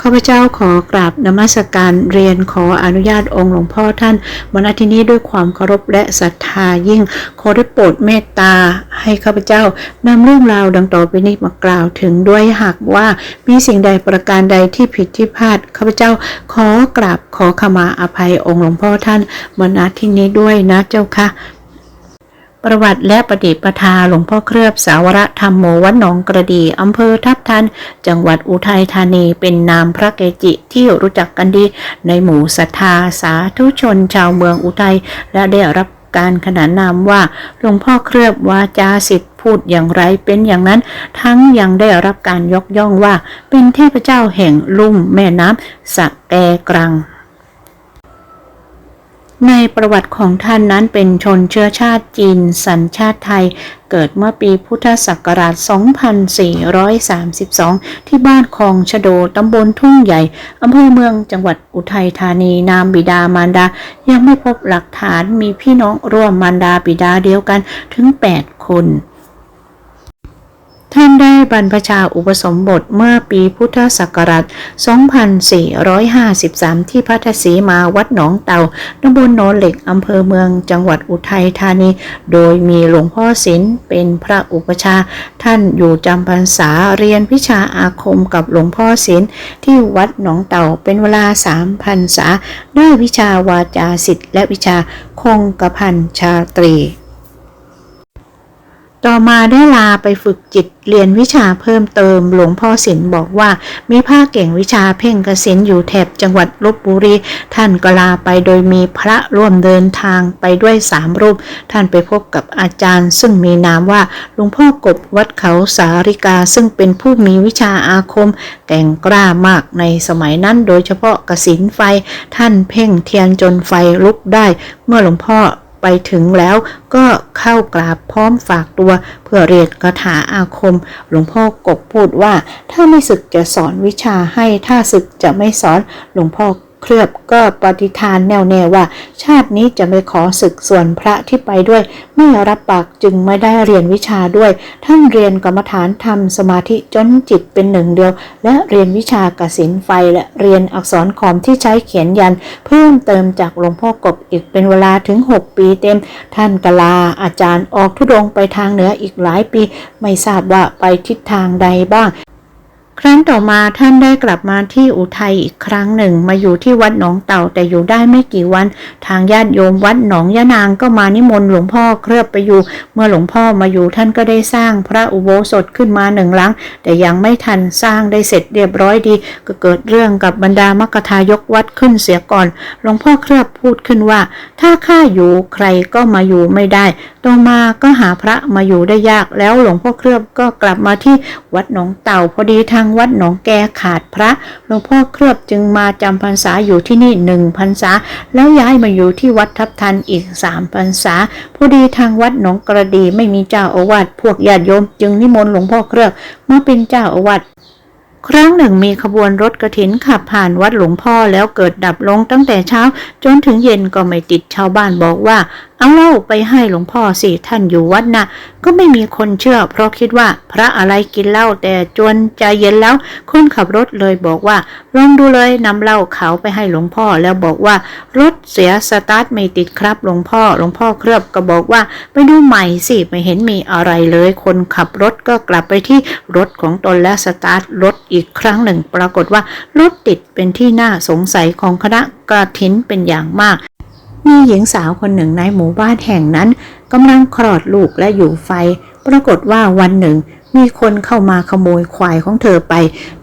ข้าพเจ้าขอกราบนมัสการเรียนขออนุญาตองค์หลวงพ่อท่านมณที่นี้ด้วยความเคารพและศรัทธายิ่ง ขอได้โปรดเมตตาให้ข้าพเจ้านำเรื่องราวดังต่อไปนี้มากล่าวถึงด้วยหากว่ามีสิ่งใดประการใดที่ผิดที่พลาดข้าพเจ้าขอกราบขอขมาอภัยองค์หลวงพ่อท่านมณที่นี้ด้วยนะเจ้าค่ะ ประวัติและปฏิปทาหลวงพ่อเคลือบสาวรธรรมโมวัดหนองกระดีอำเภอทับทัน จังหวัดอุทัยธานีเป็นนามพระเกจิที่รู้จักกันดีในหมู่ศรัทธาสาธุชนชาวเมืองอุทัยและได้รับการขนานนามว่าหลวงพ่อเคลือบวาจาสิทธิ์พูดอย่างไรเป็นอย่างนั้น ทั้งยังได้รับการยกย่องว่า เป็นเทพเจ้าแห่งลุ่มแม่น้ำสะแกกรัง ในประวัติของท่านนั้นเป็นชนเชื้อชาติจีน สัญชาติไทย เกิดเมื่อปีพุทธศักราช 2432 ที่บ้านคลองชะโดตำบลทุ่งใหญ่ อำเภอเมืองจังหวัดอุทัยธานี นามบิดามารดา ยังไม่พบหลักฐานมีพี่น้องร่วมมารดาบิดาเดียวกันถึง 8 คน ท่านได้บรรพชาอุปสมบทเมื่อปีพุทธศักราช 2453 ที่พัทสีมาวัดหนองเตาตำบลโนนเหล็กอำเภอเมืองจังหวัดอุทัยธานี โดยมีหลวงพ่อศิลป์เป็นพระอุปชา ท่านอยู่จำพรรษาเรียนวิชาอาคมกับหลวงพ่อศิลป์ที่วัดหนองเตาเป็นเวลาสามพรรษา ได้วิชาวาจาสิทธิ์และวิชาคงกระพันชาตรี ต่อมาได้ลาไปฝึกจิตเรียนวิชาเพิ่มเติม หลวงพ่อศิลบอกว่า มีภาเก่งวิชาเพ่งกสินอยู่แถบจังหวัดลบบุรี ท่านก็ลาไปโดยมีพระร่วมเดินทางไปด้วยสามรูป ท่านไปพบกับอาจารย์ ซึ่งมีนามว่าหลวงพ่อกบวัดเขาสาริกา ซึ่งเป็นผู้มีวิชาอาคม แก่งกล้ามากในสมัยนั้น โดยเฉพาะกสินไฟ ท่านเพ่งเทียนจนไฟลุกได้ เมื่อหลวงพ่อ ไปถึงแล้วก็เข้ากราบพร้อมฝากตัว เพื่อเรียนคาถาอาคม หลวงพ่อกบพูดว่า ถ้าไม่ศึกจะสอนวิชาให้ถ้าศึกจะไม่สอนหลวงพ่อ เคลือบก็ปฏิฐานแน่วแน่ว่า ชาตินี้จะไม่ขอศึกส่วนพระที่ไปด้วย ไม่รับปากจึงไม่ได้เรียนวิชาด้วย ท่านเรียนกรรมฐานทำสมาธิจนจิตเป็นหนึ่งเดียว และเรียนวิชากสินไฟและเรียนอักษรขอมที่ใช้เขียนยัน เพิ่มเติมจากหลวงพ่อกบอีกเป็นเวลาถึง 6 ปีเต็ม ท่านกลาอาจารย์ออกทุดงไปทางเหนืออีกหลายปี ไม่ทราบว่าไปทิศทางใดบ้าง ครั้งต่อมาท่านได้กลับมาที่อุทัยอีกครั้งหนึ่ง มาอยู่ที่วัดหนองเต่าแต่อยู่ได้ไม่กี่วัน ทางญาติโยมวัดหนองยะนางก็มานิมนต์หลวงพ่อเคลือบไปอยู่ เมื่อหลวงพ่อมาอยู่ท่านก็ได้สร้างพระอุโบสถขึ้นมาหนึ่งหลัง แต่ยังไม่ทันสร้างได้เสร็จเรียบร้อยดี ก็เกิดเรื่องกับบรรดามกทายกวัดขึ้นเสียก่อนหลวงพ่อเคลือบพูดขึ้นว่า ถ้าข้าอยู่ใครก็มาอยู่ไม่ได้ต่อมาก็หาพระมาอยู่ได้ยากแล้วหลวงพ่อเคลือบก็กลับมาที่วัดหนองเต่าพอดีทางวัดหนองแกขาดพระหลวงพ่อเคลือบจึงมาจำพรรษาอยู่ที่นี่หนึ่งพรรษา แล้วย้ายมาอยู่ที่วัดทับทันอีกสามพรรษาพอดีทางวัดหนองกระดีไม่มีเจ้าอาวาสพวกญาติโยมจึงนิมนต์หลวงพ่อเคลือบมาเป็นเจ้าอาวาสครั้งหนึ่งมีขบวนรถกระถินขับผ่านวัดหลวงพ่อแล้วเกิดดับลงตั้งแต่เช้า จนถึงเย็นก็ไม่ติดชาวบ้านบอกว่า เอาเหล้าไปให้หลวงพ่อสิท่านอยู่วัดนะก็ไม่มีคนเชื่อ เพราะคิดว่าพระอะไรกินเหล้าแต่จวนใจเย็นแล้วคนขับรถเลยบอกว่าลองดูเลยนำเหล้าขาวไปให้หลวงพ่อแล้วบอกว่ารถเสียสตาร์ทไม่ติดครับหลวงพ่อหลวงพ่อเคลือบก็บอกว่าไปดูใหม่สิไม่เห็นมีอะไรเลย คนขับรถก็กลับไปที่รถของตนและสตาร์ทรถอีกครั้งหนึ่ง ปรากฏว่ารถติดเป็นที่น่าสงสัยของคณะกระถินเป็นอย่างมาก มีหญิงสาวคนหนึ่งในหมู่บ้านแห่งนั้นกำลังคลอดลูกและอยู่ไฟ ปรากฏว่าวันหนึ่ง มีคนเข้ามาขโมยควายของเธอไป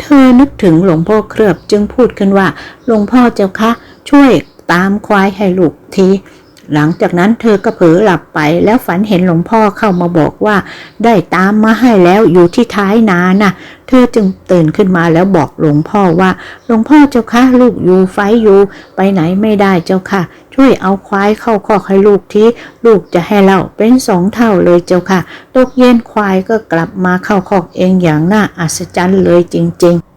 เธอนึกถึงหลวงพ่อเคลือบจึงพูดขึ้นว่าหลวงพ่อเจ้าคะ ช่วยตามควายให้ลูกทีหลังจากนั้นเธอก็เผลอหลับไปแล้วฝันเห็นหลวงพ่อเข้ามาบอกว่า ได้ตามมาให้แล้วอยู่ที่ท้ายนาน่ะ เธอจึงตื่นขึ้นมาแล้วบอกหลวงพ่อว่าหลวงพ่อเจ้าคะลูกอยู่ไฟอยู่ ไปไหนไม่ได้เจ้าค่ะ ช่วยเอาควายเข้าคอกให้ลูกทีลูกจะให้เราเป็นสองเท่าเลยเจ้าค่ะ ตกเย็นควายก็กลับมาเข้าคอกเองอย่างน่าอัศจรรย์เลยจริง ๆ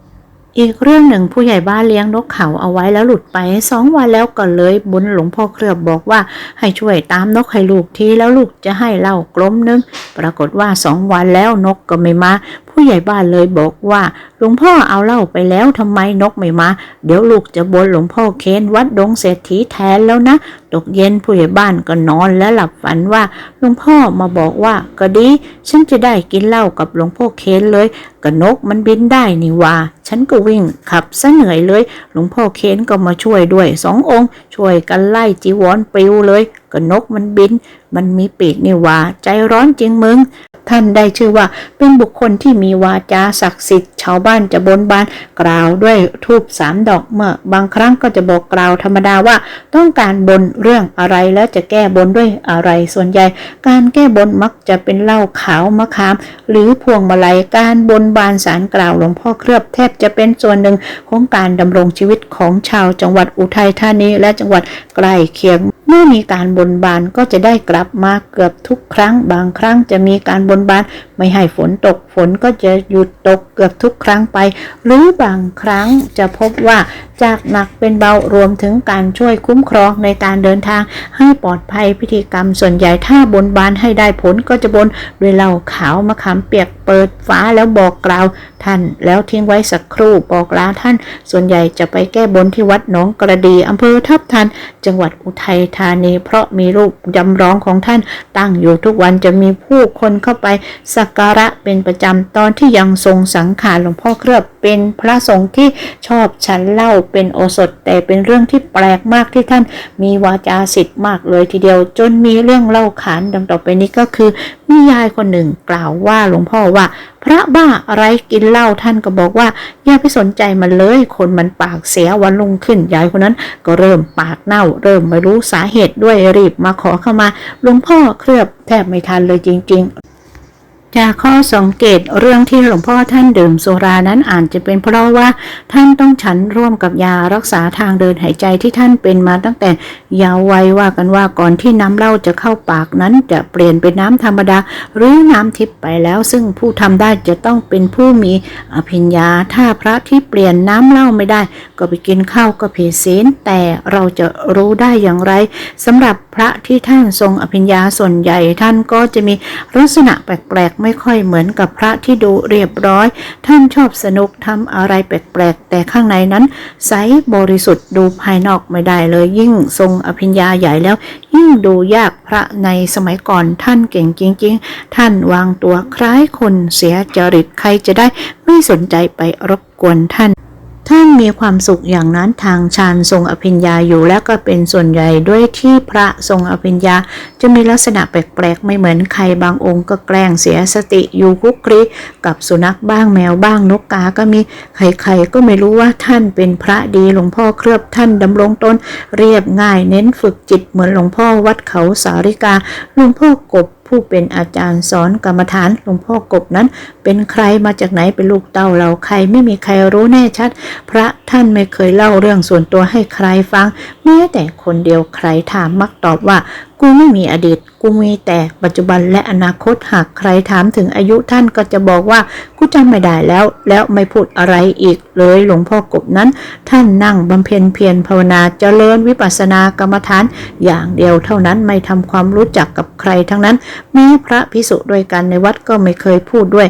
อีกเรื่องหนึ่งผู้ใหญ่บ้านเลี้ยงนกเขาเอาไว้แล้วหลุดไปสองวันแล้วก็เลยบุญหลวงพ่อเคลือบบอกว่าให้ช่วยตามนกให้ลูกทีแล้วลูกจะให้เล้ากลมนึง ปรากฏว่าสองวันแล้วนกก็ไม่มา ผู้ใหญ่บ้านเลยบอกว่า หลวงพ่อเอาเหล้าไปแล้วทำไมนกไม่มา เดี๋ยวลูกจะบนหลวงพ่อเค้นวัดดงเศรษฐีแทนแล้วนะ ตกเย็นผู้ใหญ่บ้านก็นอนและหลับฝันว่าหลวงพ่อมาบอกว่าก็ดี ฉันจะได้กินเหล้ากับหลวงพ่อเค้นเลยก็นกมันบินได้นี่ว่า ฉันก็วิ่งขับซะเหนื่อยเลย หลวงพ่อเค้นก็มาช่วยด้วยสององค์ ช่วยกันไล่จีวรปลิวเลยก็นกมันบิน มันมีปีกนี่ว่าใจร้อนจริงมึง ท่านได้ชื่อว่าเป็นบุคคลที่มีวาจาศักดิ์สิทธิ์ ชาวบ้านจะบนบานกล่าวด้วยทูบสามดอกเมื่อบางครั้งก็จะบอกกล่าวธรรมดาว่า ต้องการบนเรื่องอะไรแล้วจะแก้บนด้วยอะไรส่วนใหญ่ การแก้บนมักจะเป็นเหล้าขาวมะขาม หรือพวงมาลัยการบนบานสารกล่าวหลวงพ่อเคลือบแทบจะเป็นส่วนหนึ่งของการดำรงชีวิตของชาวจังหวัดอุทัยธานีและจังหวัดใกล้เคียง เมื่อมีการบนบานก็จะได้กลับมาเกือบทุกครั้ง บางครั้งจะมีการบนบาน ไม่ให้ฝนตกฝนก็จะหยุดตกเกือบทุกครั้งไป หรือบางครั้งจะพบว่าจากหนักเป็นเบารวมถึงการช่วยคุ้มครองในการเดินทาง ให้ปลอดภัยพิธีกรรมส่วนใหญ่ถ้าบนบานให้ได้ผลก็จะบนด้วยเหล้าขาวมะขามเปียกเปิดฟ้าแล้วบอกกล่าวท่านแล้วทิ้งไว้สักครู่บอกลาท่าน ส่วนใหญ่จะไปแก้บนที่วัดหนองกระดีอำเภอทับทัน จังหวัดอุทัยธานี เพราะมีรูปจำลองของท่านตั้งอยู่ทุกวันจะมีผู้คนเข้าไปสักการะเป็นประจำตอนที่ยังทรงสังขารหลวงพ่อเคลือบเป็นพระสงฆ์ที่ชอบฉันเล้าเป็นโอสถ แต่เป็นเรื่องที่แปลกมากที่ท่านมีวาจาสิทธิ์มากเลยทีเดียว จนมีเรื่องเล่าขานดังต่อไปนี้ก็คือมียายคนหนึ่งกล่าวว่าหลวงพ่อว่า พระบ้าอะไรกินเหล้าท่านก็บอกว่าอย่าไปสนใจมันเลยคนมันปากเสียวันลงขึ้นยายคนนั้น ก็เริ่มปากเน่า เริ่มไม่รู้สาเหตุด้วยรีบมาขอเข้ามาหลวงพ่อเคลือบแทบไม่ทันเลยจริง ๆ จากข้อสังเกตเรื่องที่หลวงพ่อท่านดื่มสุรานั้นอาจจะเป็นเพราะว่าท่านต้องฉันร่วมกับยารักษาทางเดินหายใจที่ท่านเป็นมาตั้งแต่ยาววัยว่ากันว่าก่อนที่น้ำเหล้าจะเข้าปากนั้นจะเปลี่ยนเป็นน้ำธรรมดา หรือน้ำทิพย์ไปแล้ว ซึ่งผู้ทำได้จะต้องเป็นผู้มีอภิญญาถ้าพระที่เปลี่ยนน้ำเหล้าไม่ได้ ก็ไปกินข้าวก็ผิดศีลแต่เราจะรู้ได้อย่างไรสำหรับพระที่ท่านทรงอภิญญาส่วนใหญ่ท่านก็จะมีลักษณะแปลกไม่ค่อยเหมือนกับพระที่ดูเรียบร้อย ท่านชอบสนุกทำอะไรแปลกๆ แต่ข้างในนั้นใสบริสุทธิ์ดูภายนอกไม่ได้เลย ยิ่งทรงอภิญญาใหญ่แล้ว ยิ่งดูยากพระในสมัยก่อนท่านเก่งจริง ๆ ท่านวางตัวคล้ายคนเสียจริตใครจะได้ไม่สนใจไปรบกวนท่าน ท่านมีความสุขอย่างนั้นทางฌานทรงอภิญญาอยู่และก็เป็นส่วนใหญ่ด้วยที่พระทรงอภิญญา จะมีลักษณะแปลกๆ ไม่เหมือนใครบางองค์ก็แกล้งเสียสติอยู่คุกคลีกับสุนัขบ้างแมวบ้างนกกาก็มีใครๆก็ไม่รู้ว่าท่านเป็นพระดีหลวงพ่อเคลือบท่านดำรงตนเรียบง่ายเน้นฝึกจิตเหมือนหลวงพ่อวัดเขาสาริกาหลวงพ่อกบ ผู้เป็นอาจารย์สอนกรรมฐานหลวงพ่อกบนั้น เป็นใครมาจากไหนเป็นลูกเต้าเราใครไม่มีใครรู้แน่ชัด พระท่านไม่เคยเล่าเรื่องส่วนตัวให้ใครฟังแม้แต่คนเดียวใครถามมักตอบว่า กูไม่มีอดีต กูมีแต่ปัจจุบันและอนาคตหากใครถามถึงอายุท่านก็จะบอกว่ากูจำไม่ได้แล้ว แล้วไม่พูดอะไรอีกเลยหลวงพ่อกบนั้น ท่านนั่งบำเพ็ญเพียรภาวนาเจริญวิปัสสนากรรมฐาน อย่างเดียวเท่านั้นไม่ทำความรู้จักกับใครทั้งนั้นแม้พระพิสุด้วยกันในวัดก็ไม่เคยพูดด้วย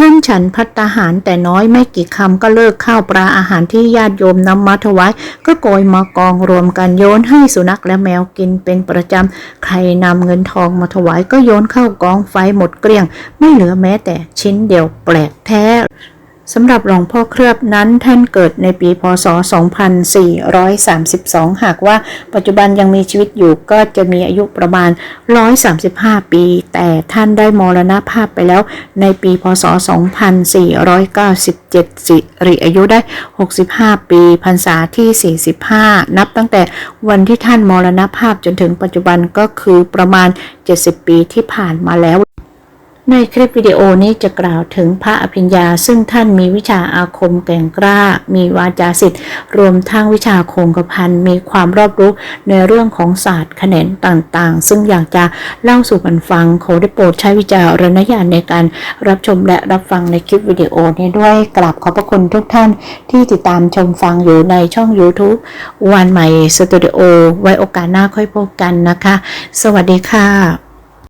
ท่านฉันพัตตาหารแต่น้อยไม่กี่คำก็เลิกข้าวปลาอาหารที่ญาติโยมนำมาถวายก็โกยมากองรวมกันโยนให้สุนัขและแมวกินเป็นประจำ ใครนำเงินทองมาถวายก็โยนเข้ากองไฟหมดเกลี้ยง ไม่เหลือแม้แต่ชิ้นเดียวแปลกแท้ สำหรับหลวงพ่อเคลือบนั้นท่านเกิดในปีพศ 2432 หากว่าปัจจุบันยังมีชีวิตอยู่ก็จะมีอายุประมาณ 135 ปี แต่ท่านได้มรณภาพไปแล้วในปีพศ 2497 สิริอายุได้ 65 ปีพรรษาที่ 45 นับตั้งแต่วันที่ท่านมรณภาพจนถึงปัจจุบันก็คือประมาณ 70 ปีที่ผ่านมาแล้ว ในคลิปวิดีโอนี้จะกล่าวถึงพระอภิญญา ซึ่งท่านมีวิชาอาคมแก่งกล้า มีวาจาสิทธิ์ รวมทั้งวิชาคงกระพันมีความรอบรู้ในเรื่องของศาสตร์แขนงต่างๆ ซึ่งอยากจะเล่าสู่กันฟังขอได้โปรดใช้วิจารณญาณในการรับชมและรับฟังในคลิปวิดีโอนี้ด้วยกราบขอบพระคุณทุกท่านที่ติดตามชมฟังอยู่ในช่อง YouTube วันใหม่สตูดิโอไว้โอกาสหน้าค่อยพบกันนะคะ สวัสดีค่ะ